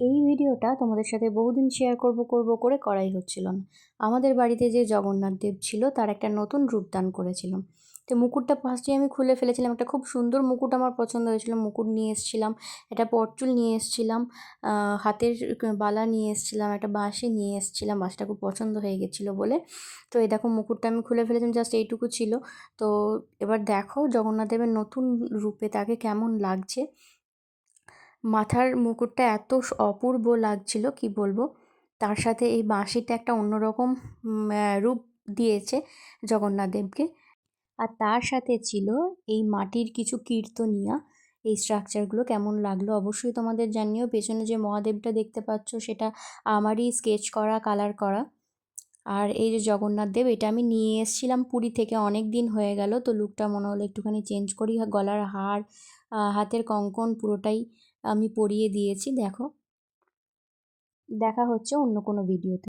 এই ভিডিওটা তোমাদের সাথে বহুদিন শেয়ার করব করব করে করাই হচ্ছিল না। আমাদের বাড়িতে যে জগন্নাথ দেব ছিল, তার একটা নতুন রূপদান করেছিলাম। তো মুকুটটা ফার্স্টে আমি খুলে ফেলেছিলাম। একটা খুব সুন্দর মুকুট আমার পছন্দ হয়েছিল। মুকুট নিয়ে এসেছিলাম, একটা পরচুল নিয়ে এসেছিলাম হাতের বালা নিয়ে এসেছিলাম, একটা বাঁশি নিয়ে এসেছিলাম। বাঁশটা খুব পছন্দ হয়ে গেছিল বলে। তো এই দেখো মুকুটটা আমি খুলে ফেলেছিলাম জাস্ট এইটুকু ছিল। তো এবার দেখো জগন্নাথ দেবের নতুন রূপে তাকে কেমন লাগছে। মাথার মুকুটটা এত অপূর্ব লাগছিল, কি বলব? তার সাথে এই বাঁশিটা একটা অন্যরকম রূপ দিয়েছে জগন্নাথদেবকে আর তার সাথে ছিল এই মাটির কিছু কীর্তনিয়া। এই স্ট্রাকচারগুলো কেমন লাগল অবশ্যই তোমাদের জানিও। পেছনে যে মহাদেবটা দেখতে পাচ্ছ সেটা আমারই স্কেচ করা কালার করা। আর এই যে জগন্নাথ দেব, এটা আমি নিয়ে এসেছিলাম পুরী থেকে, অনেক দিন হয়ে গেল। তো লুকটা মনে হলো একটুখানি চেঞ্জ করি। গলার হার হাতের কঙ্কন পুরোটাই আমি পরিয়ে দিয়েছি, দেখো। দেখা হচ্ছে অন্য কোনো ভিডিওতে